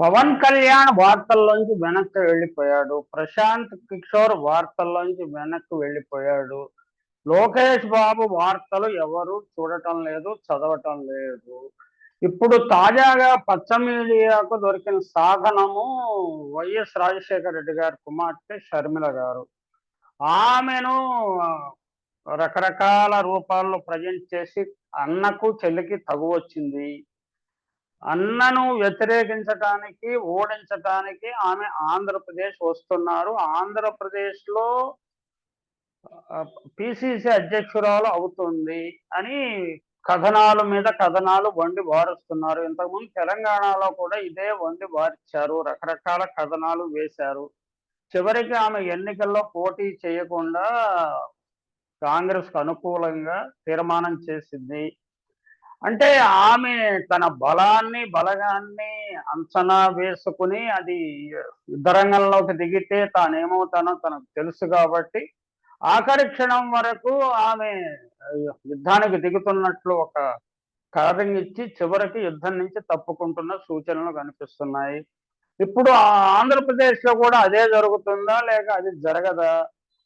పవన్ కళ్యాణ్ వార్తల్లోంచి వెనక్కి వెళ్ళిపోయాడు. ప్రశాంత్ కిషోర్ వార్తల్లోంచి వెనక్కి వెళ్ళిపోయాడు. లోకేష్ బాబు వార్తలు ఎవరు చూడటం లేదు చదవటం లేదు. ఇప్పుడు తాజాగా పచ్చ మీడియాకు దొరికిన సాధనము వైఎస్ రాజశేఖర రెడ్డి గారి కుమార్తె షర్మిల గారు. ఆమెను రకరకాల రూపాల్లో ప్రజెంట్ చేసి అన్నకు చెల్లికి తగు వచ్చింది అన్నను వ్యతిరేకించటానికి ఓడించటానికి ఆమె ఆంధ్రప్రదేశ్ వస్తున్నారు. ఆంధ్రప్రదేశ్లో పిసిసి అధ్యక్షురాలు అవుతుంది అని కథనాల మీద కథనాలు వండి వారుస్తున్నారు. ఇంతకుముందు తెలంగాణలో కూడా ఇదే వండి వారిచ్చారు. రకరకాల కథనాలు వేశారు. చివరికి ఆమె ఎన్నికల్లో పోటీ చేయకుండా కాంగ్రెస్కు అనుకూలంగా తీర్మానం చేసింది. అంటే ఆమె తన బలాన్ని బలగాన్ని అంచనా వేసుకుని అది యుద్ధరంగంలోకి దిగితే తానేమవుతానో తనకు తెలుసు కాబట్టి ఆఖరి క్షణం వరకు ఆమె యుద్ధానికి దిగుతున్నట్లు ఒక కలరింగ్ ఇచ్చి చివరికి యుద్ధం నుంచి తప్పుకుంటున్న సూచనలు కనిపిస్తున్నాయి. ఇప్పుడు ఆంధ్రప్రదేశ్లో కూడా అదే జరుగుతుందా? లేక అది జరగదా?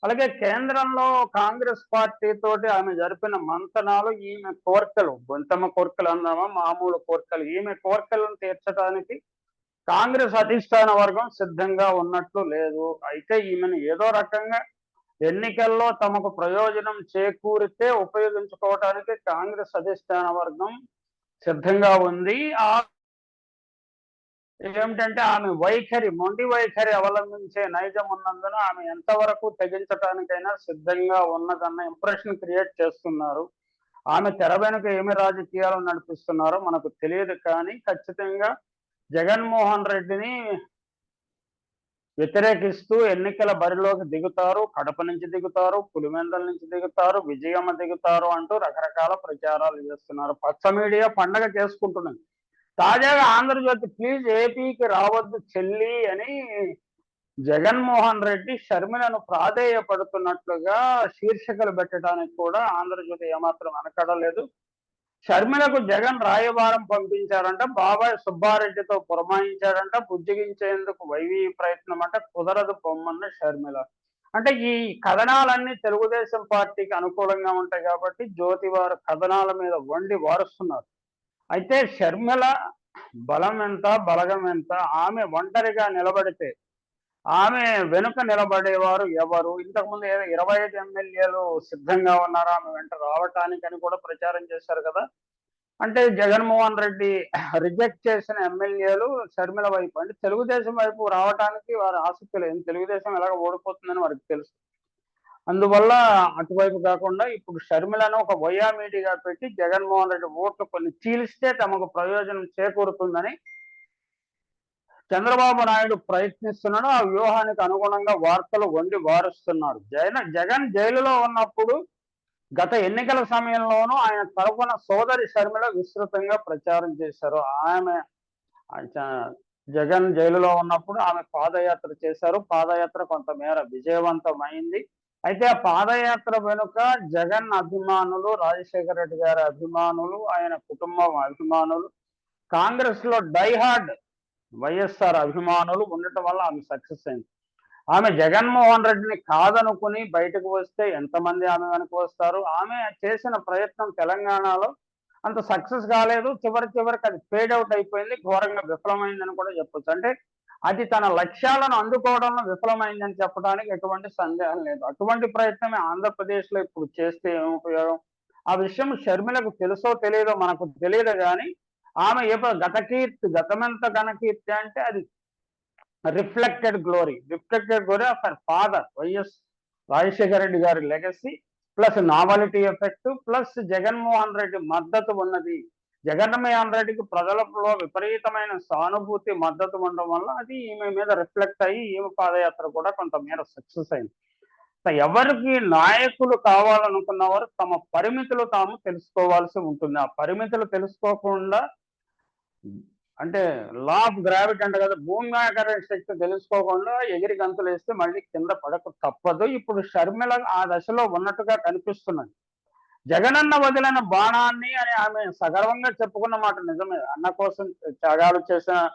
అలాగే కేంద్రంలో కాంగ్రెస్ పార్టీ తోటి ఆమె జరిపిన మంతనాలు ఈమె కోరికలు బొంతమ కోరికలు అందామా మామూలు కోరికలు ఈమె కోరికలను తీర్చడానికి కాంగ్రెస్ అధిష్టాన వర్గం సిద్ధంగా ఉన్నట్లు లేదు. అయితే ఈమెను ఏదో రకంగా ఎన్నికల్లో తమకు ప్రయోజనం చేకూరితే ఉపయోగించుకోవటానికి కాంగ్రెస్ అధిష్టాన వర్గం సిద్ధంగా ఉంది. ఆ ఏమిటంటే ఆమె వైఖరి మొండి వైఖరి అవలంబించే నైజం ఉన్నందున ఆమె ఎంతవరకు తెగించటానికైనా సిద్ధంగా ఉన్నదన్న ఇంప్రెషన్ క్రియేట్ చేస్తున్నారు. ఆమె తెర వెనుక ఏమి రాజకీయాలు నడిపిస్తున్నారో మనకు తెలియదు కానీ ఖచ్చితంగా జగన్మోహన్ రెడ్డిని వ్యతిరేకిస్తూ ఎన్నికల బరిలోకి దిగుతారు కడప నుంచి దిగుతారు పులివెందల నుంచి దిగుతారు విజయమ్మ దిగుతారు అంటూ రకరకాల ప్రచారాలు చేస్తున్నారు. పచ్చ మీడియా పండగ చేసుకుంటున్నది. తాజాగా ఆంధ్రజ్యోతి ప్లీజ్ ఏపీకి రావద్దు చెల్లి అని జగన్మోహన్ రెడ్డి షర్మిలను ప్రాధేయపడుతున్నట్లుగా శీర్షికలు పెట్టడానికి కూడా ఆంధ్రజ్యోతి ఏమాత్రం అనకడలేదు షర్మిలకు జగన్ రాయబారం పంపించారంట బాబాయ్ సుబ్బారెడ్డితో పురమాయించాడంట బుజ్జగించేందుకు వైవి ప్రయత్నం అంటే కుదరదు పొమ్మన్న షర్మిల. అంటే ఈ కథనాలన్నీ తెలుగుదేశం పార్టీకి అనుకూలంగా ఉంటాయి కాబట్టి జ్యోతి వారు కథనాల మీద వండి వారుస్తున్నారు. అయితే షర్మిల బలం ఎంత బలగం ఎంత ఆమె ఒంటరిగా నిలబడితే ఆమె వెనుక నిలబడేవారు ఎవరు? ఇంతకుముందు ఏదో ఇరవై ఐదు ఎమ్మెల్యేలు సిద్ధంగా ఉన్నారు? ఆమె వెంట రావటానికని కూడా ప్రచారం చేశారు కదా. అంటే జగన్మోహన్ రెడ్డి రిజెక్ట్ చేసిన ఎమ్మెల్యేలు షర్మిల వైపు. అంటే తెలుగుదేశం వైపు రావడానికి వారి ఆసక్తి లేదు. తెలుగుదేశం ఎలాగ ఓడిపోతుందని వారికి తెలుసు. అందువల్ల అటువైపు కాకుండా ఇప్పుడు షర్మిలను ఒక వయామీడిగా పెట్టి జగన్మోహన్ రెడ్డి ఓట్లు కొన్ని చీలిస్తే తమకు ప్రయోజనం చేకూరుతుందని చంద్రబాబు నాయుడు ప్రయత్నిస్తున్నాడు. ఆ వ్యూహానికి అనుగుణంగా వార్తలు వండి వారుస్తున్నారు. జగన్ జగన్ జైలులో ఉన్నప్పుడు గత ఎన్నికల సమయంలోనూ ఆయన తరఫున సోదరి షర్మిల విస్తృతంగా ప్రచారం చేశారు. ఆమె జగన్ జైలులో ఉన్నప్పుడు ఆమె పాదయాత్ర చేశారు. పాదయాత్ర కొంతమేర విజయవంతమైంది. అయితే ఆ పాదయాత్ర వెనుక జగన్ అభిమానులు రాజశేఖర రెడ్డి గారి అభిమానులు ఆయన కుటుంబం అభిమానులు కాంగ్రెస్లో డైహార్డ్ వైఎస్ఆర్ అభిమానులు ఉండటం వల్ల ఆమె సక్సెస్ అయింది. ఆమె జగన్మోహన్ రెడ్డిని కాదనుకుని బయటకు వస్తే ఎంతమంది ఆమె వెనక వస్తారు? ఆమె చేసిన ప్రయత్నం తెలంగాణలో అంత సక్సెస్ కాలేదు. చివరి చివరికి అది ఫేడ్ అవుట్ అయిపోయింది. ఘోరంగా విఫలమైందని కూడా చెప్పొచ్చు. అంటే అది తన లక్ష్యాలను అందుకోవడంలో విఫలమైందని చెప్పడానికి ఎటువంటి సందేహం లేదు. అటువంటి ప్రయత్నమే ఆంధ్రప్రదేశ్లో ఇప్పుడు చేస్తే ఏం ఉపయోగం? ఆ విషయం షర్మిలకు తెలుసో తెలియదో మనకు తెలియదు కానీ ఆమె ఏ గతకీర్తి గతమెంత గణకీర్తి అంటే అది reflected glory. Reflected glory of her father YS Rajasekhara Reddy గారి legacy plus novelty effect plus Jaganmohan Reddy మద్దతు ఉన్నది జగన్మోహన్ రెడ్డికి ప్రజలలో విపరీతమైన సానుభూతి మద్దతు ఉండడం వల్ల అది ఈమె మీద రిఫ్లెక్ట్ అయ్యి ఈమె పాదయాత్ర కూడా కొంతమేర సక్సెస్ అయింది. ఎవరికి నాయకులు కావాలనుకున్న వారు తమ పరిమితులు తాము తెలుసుకోవాల్సి ఉంటుంది. ఆ పరిమితులు తెలుసుకోకుండా అంటే లా ఆఫ్ గ్రావిటీ అంటే కదా భూమి ఆకర్షణ శక్తి తెలుసుకోకుండా ఎగిరి గంతులు వేస్తే మళ్ళీ కింద పడక తప్పదు. ఇప్పుడు షర్మిల ఆ దశలో ఉన్నట్టుగా కనిపిస్తున్నది. జగనన్న వదిలిన బాణాన్ని అని ఆమె సగర్వంగా చెప్పుకున్న మాట నిజమే. అన్న కోసం త్యాగాలు చేసిన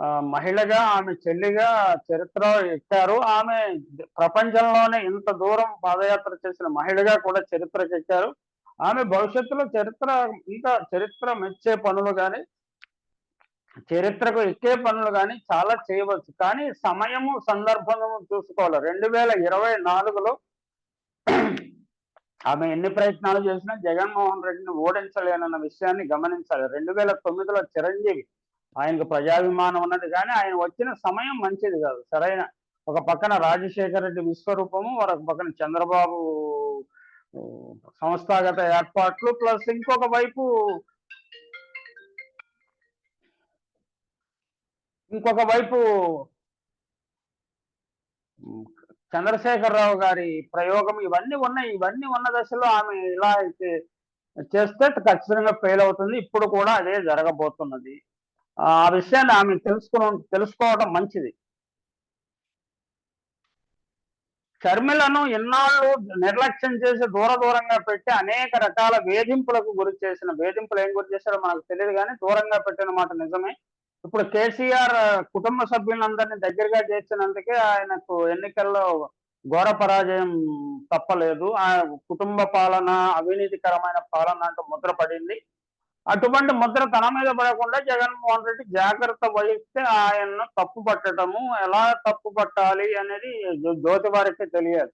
ఆ, మహిళగా ఆమె చెల్లిగా చరిత్ర ఎక్కారు. ఆమె ప్రపంచంలోనే ఇంత దూరం పాదయాత్ర చేసిన మహిళగా కూడా చరిత్రకు ఎక్కారు. ఆమె భవిష్యత్తులో చరిత్ర ఇంకా చరిత్ర మెచ్చే పనులు కానీ చరిత్రకు ఎక్కే పనులు కానీ చాలా చేయవచ్చు. కానీ సమయము సందర్భము చూసుకోవాలి. రెండు వేల ఇరవై నాలుగులో ఆమె ఎన్ని ప్రయత్నాలు చేసినా జగన్మోహన్ రెడ్డిని ఓడించలేనన్న విషయాన్ని గమనించాలి. రెండు వేల తొమ్మిదిలో చిరంజీవి ఆయనకు ప్రజాభిమానం ఉన్నది కానీ ఆయన వచ్చిన సమయం మంచిది కాదు. సరైన ఒక పక్కన రాజశేఖర రెడ్డి విశ్వరూపము మరొక పక్కన చంద్రబాబు సంస్థాగత ఏర్పాట్లు ప్లస్ ఇంకొక వైపు ఇంకొక వైపు చంద్రశేఖరరావు గారి ప్రయోగం ఇవన్నీ ఉన్నాయి. ఇవన్నీ ఉన్న దశలో ఆమె ఇలా అయితే చేస్తే ఖచ్చితంగా ఫెయిల్ అవుతుంది. ఇప్పుడు కూడా అదే జరగబోతున్నది. ఆ విషయాన్ని ఆమె తెలుసుకుని తెలుసుకోవడం మంచిది. షర్మిలను ఎన్నాళ్ళు నిర్లక్ష్యం చేసి దూర దూరంగా పెట్టి అనేక రకాల వేధింపులకు గురి చేసిన వేధింపులు ఏం గురి చేశారో మనకు తెలియదు కానీ దూరంగా పెట్టిన మాట నిజమే. ఇప్పుడు కేసీఆర్ కుటుంబ సభ్యులందరినీ దగ్గరగా చేసినందుకే ఆయనకు ఎన్నికల్లో ఘోర పరాజయం తప్పలేదు. ఆ కుటుంబ పాలన అవినీతికరమైన పాలన అంటూ ముద్ర పడింది అటువంటి ముద్ర తన మీద పడకుండా జగన్మోహన్ రెడ్డి జాగ్రత్త వహిస్తే ఆయన్ను తప్పు పట్టడము ఎలా తప్పు పట్టాలి అనేది జ్యోతి వారికి తెలియదు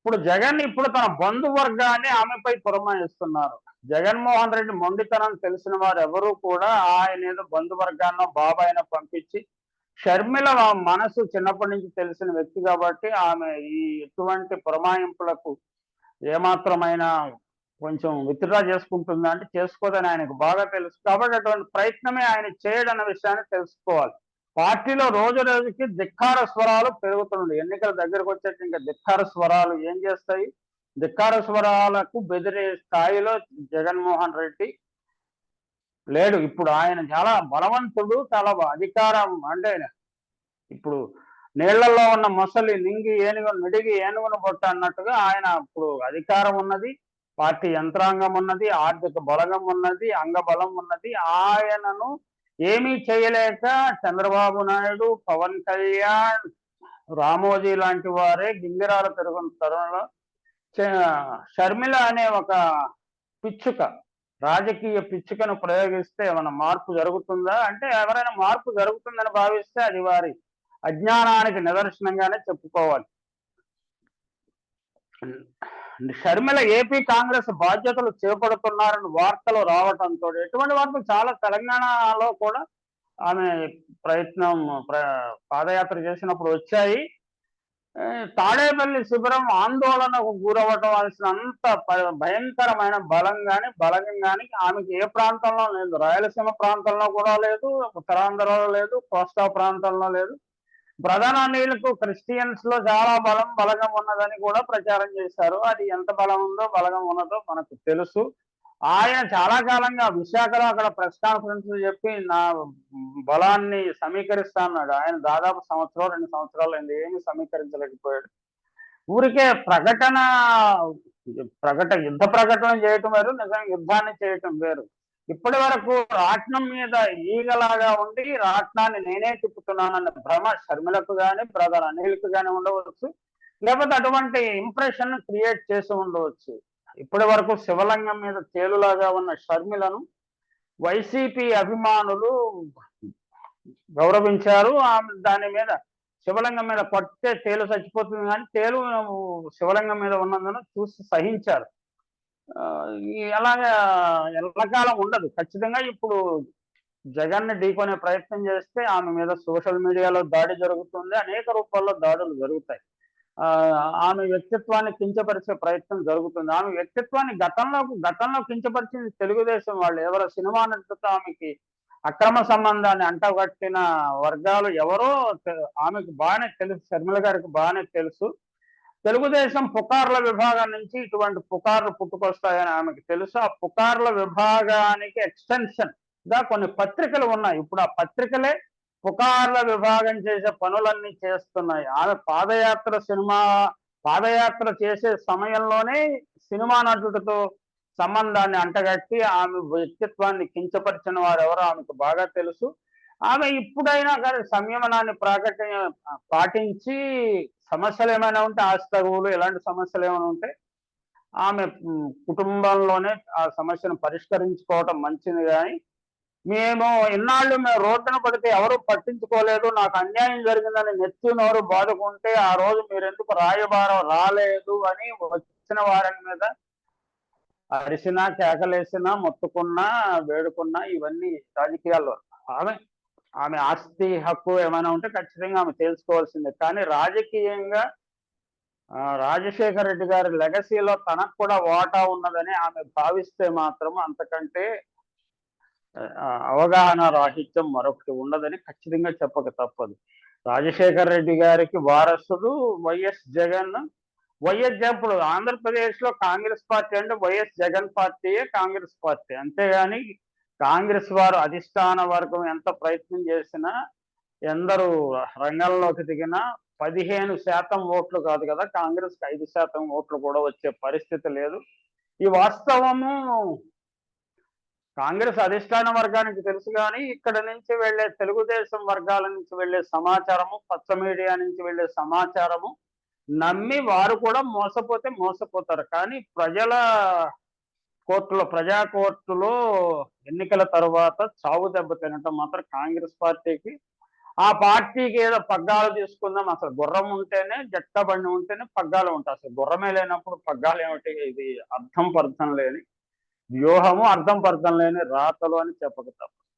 ఇప్పుడు జగన్ ఇప్పుడు తన బంధువర్గాన్ని ఆమెపై పురమాయిస్తున్నారు. జగన్మోహన్ రెడ్డి మొండితనం తెలిసిన వారు ఎవరూ కూడా ఆయన ఏదో బంధువర్గాన్నో బాబాయినో పంపించి షర్మిల మనసు చిన్నప్పటి నుంచి తెలిసిన వ్యక్తి కాబట్టి ఆమె ఈ ఎటువంటి పురమాయింపులకు ఏమాత్రమైన కొంచెం విత్డ్రా చేసుకుంటుందా అంటే చేసుకోదని ఆయనకు బాగా తెలుసు. కాబట్టి అటువంటి ప్రయత్నమే ఆయన చేయడన్న విషయాన్ని తెలుసుకోవాలి. పార్టీలో రోజు రోజుకి ధిక్కార స్వరాలు పెరుగుతున్నాయి ఎన్నికల దగ్గరకు వచ్చేట ఇంకా ధిక్కార స్వరాలు ఏం చేస్తాయి? ధిక్కార స్వరాలకు బెదిరే స్థాయిలో జగన్మోహన్ రెడ్డి లేడు. ఇప్పుడు ఆయన చాలా బలవంతుడు చాలా అధికారం అంటే ఇప్పుడు నీళ్ళలో ఉన్న మొసలి నింగి ఏనుగు నిడిగి ఏనుగును పొట్ట అన్నట్టుగా ఆయన ఇప్పుడు అధికారం ఉన్నది పార్టీ యంత్రాంగం ఉన్నది ఆర్థిక బలగం ఉన్నది అంగబలం ఉన్నది. ఆయనను ఏమీ చేయలేక చంద్రబాబు నాయుడు పవన్ కళ్యాణ్ రామోజీ లాంటి వారే గింగిరాలు తిరుగుతున్న తరుణంలో షర్మిల అనే ఒక పిచ్చుక రాజకీయ పిచ్చుకను ప్రయోగిస్తే ఏమైనా మార్పు జరుగుతుందా? అంటే ఎవరైనా మార్పు జరుగుతుందని భావిస్తే అది వారి అజ్ఞానానికి నిదర్శనంగానే చెప్పుకోవాలి. షర్మిల ఏపీ కాంగ్రెస్ బాధ్యతలు చేపడుతున్నారని వార్తలు రావడంతో ఎటువంటి వార్తలు చాలా తెలంగాణలో కూడా ఆమె ప్రయత్నం పాదయాత్ర చేసినప్పుడు వచ్చాయి. తాడేపల్లి శిబిరం ఆందోళనకు గురవటవలసిన అంత భయంకరమైన బలం కానీ బలగం కానీ ఆమెకి ఏ ప్రాంతంలో లేదు. రాయలసీమ ప్రాంతంలో కూడా లేదు ఉత్తరాంధ్రలో లేదు కోస్తా ప్రాంతంలో లేదు. ప్రధాన నీళ్ళకు క్రిస్టియన్స్లో చాలా బలం బలగం ఉన్నదని కూడా ప్రచారం చేశారు. అది ఎంత బలం ఉందో బలగం ఉన్నదో మనకు తెలుసు. ఆయన చాలా కాలంగా విశాఖలో అక్కడ ప్రెస్ కాన్ఫరెన్స్ చెప్పి నా బలాన్ని సమీకరిస్తా అన్నాడు. ఆయన దాదాపు సంవత్సరం రెండు సంవత్సరాలు అయింది. ఏమి సమీకరించలేకపోయాడు. ఊరికే ప్రకటన ప్రకట యుద్ధ ప్రకటన చేయటం వేరు నిజంగా యుద్ధాన్ని చేయటం వేరు. ఇప్పటి వరకు రాట్నం మీద ఈగలాగా ఉండి రాట్నాన్ని నేనే తిప్పుతున్నానన్న భ్రమ షర్మిలకు గాని బ్రదర్ అనిల్కు గాని ఉండవచ్చు. లేకపోతే అటువంటి ఇంప్రెషన్ క్రియేట్ చేసి ఉండవచ్చు. ఇప్పటి వరకు శివలింగం మీద తేలులాగా ఉన్న షర్మిలను వైసీపీ అభిమానులు గౌరవించారు. ఆమె దాని మీద శివలింగం మీద కొట్టే తేలు చచ్చిపోతుంది. కానీ తేలు శివలింగం మీద ఉన్నందున చూసి సహించారు. ఎలాగా ఎల్లకాలం ఉండదు. ఖచ్చితంగా ఇప్పుడు జగన్ని ఢీకొనే ప్రయత్నం చేస్తే ఆమె మీద సోషల్ మీడియాలో దాడి జరుగుతుంది. అనేక రూపాల్లో దాడులు జరుగుతాయి. ఆ, ఆమె వ్యక్తిత్వాన్ని కించపరిచే ప్రయత్నం జరుగుతుంది. ఆమె వ్యక్తిత్వాన్ని గతంలో గతంలో కించపరిచింది తెలుగుదేశం వాళ్ళు. ఎవరో సినిమా నటుతో ఆమెకి అక్రమ సంబంధాన్ని అంటగట్టిన వర్గాలు ఎవరో ఆమెకు బాగానే తెలుసు షర్మిల గారికి బాగానే తెలుసు. తెలుగుదేశం పుకార్ల విభాగం నుంచి ఇటువంటి పుకార్లు పుట్టుకొస్తాయని ఆమెకు తెలుసు. ఆ పుకార్ల విభాగానికి ఎక్స్టెన్షన్గా కొన్ని పత్రికలు ఉన్నాయి. ఇప్పుడు ఆ పత్రికలే పుకార్ల విభాగం చేసే పనులన్నీ చేస్తున్నాయి. ఆమె పాదయాత్ర సినిమా పాదయాత్ర చేసే సమయంలోనే సినిమా నటుడితో సంబంధాన్ని అంటగట్టి ఆమె వ్యక్తిత్వాన్ని కించపరిచిన వారు ఎవరో ఆమెకు బాగా తెలుసు. ఆమె ఇప్పుడైనా కానీ సంయమనాన్ని ప్రాకట పాటించి సమస్యలు ఏమైనా ఉంటే ఆస్తగువులు ఇలాంటి సమస్యలు ఏమైనా ఉంటే ఆమె కుటుంబంలోనే ఆ సమస్యను పరిష్కరించుకోవటం మంచిది కానీ మేము ఇన్నాళ్ళు మేము రోడ్డున పడితే ఎవరు పట్టించుకోలేదు నాకు అన్యాయం జరిగిందని నెత్తినోరు బాదుకుంటే ఆ రోజు మీరు ఎందుకు రాయబారం రాలేదు అని వచ్చిన వారి మీద అరిసినా కేకలేసినా మొత్తుకున్నా వేడుకున్నా ఇవన్నీ రాజకీయాల్లో. ఆమె ఆమె ఆస్తి హక్కు ఏమైనా ఉంటే ఖచ్చితంగా ఆమె తెలుసుకోవాల్సిందే కానీ రాజకీయంగా రాజశేఖర రెడ్డి గారి లెగసీలో తనకు కూడా వాటా ఉన్నదని ఆమె భావిస్తే మాత్రం అంతకంటే అవగాహన రాహిత్యం మరొకటి ఉండదని ఖచ్చితంగా చెప్పక తప్పదు. రాజశేఖర రెడ్డి గారికి వారసుడు వైఎస్ జగన్. వైఎస్ జగన్ ఇప్పుడు ఆంధ్రప్రదేశ్లో కాంగ్రెస్ పార్టీ అంటే వైఎస్ జగన్ పార్టీయే కాంగ్రెస్ పార్టీ. అంతేగాని కాంగ్రెస్ వారు అధిష్టాన వర్గం ఎంత ప్రయత్నం చేసినా ఎందరూ రంగంలోకి దిగినా పదిహేను శాతం ఓట్లు కాదు కదా కాంగ్రెస్కి ఐదు శాతం ఓట్లు కూడా వచ్చే పరిస్థితి లేదు. ఈ వాస్తవము కాంగ్రెస్ అధిష్టాన వర్గానికి తెలుసు కానీ ఇక్కడ నుంచి వెళ్ళే తెలుగుదేశం వర్గాల నుంచి వెళ్ళే సమాచారము పచ్చ మీడియా నుంచి వెళ్ళే సమాచారము నమ్మి వారు కూడా మోసపోతే మోసపోతారు. కానీ ప్రజల కోర్టులో ప్రజా కోర్టులో ఎన్నికల తర్వాత చావు దెబ్బ తినటం మాత్రం కాంగ్రెస్ పార్టీకి ఆ పార్టీకి ఏదో పగ్గాలు తీసుకుందాం అసలు గుర్రం ఉంటేనే జట్ట బండి ఉంటేనే పగ్గాలు ఉంటాయి. అసలు గుర్రమే లేనప్పుడు పగ్గాలు ఏమిటి? ఇది అర్థం పర్థం లేని వ్యూహము అర్థం పర్థం లేని రాతలు అని చెప్పక తప్పదు.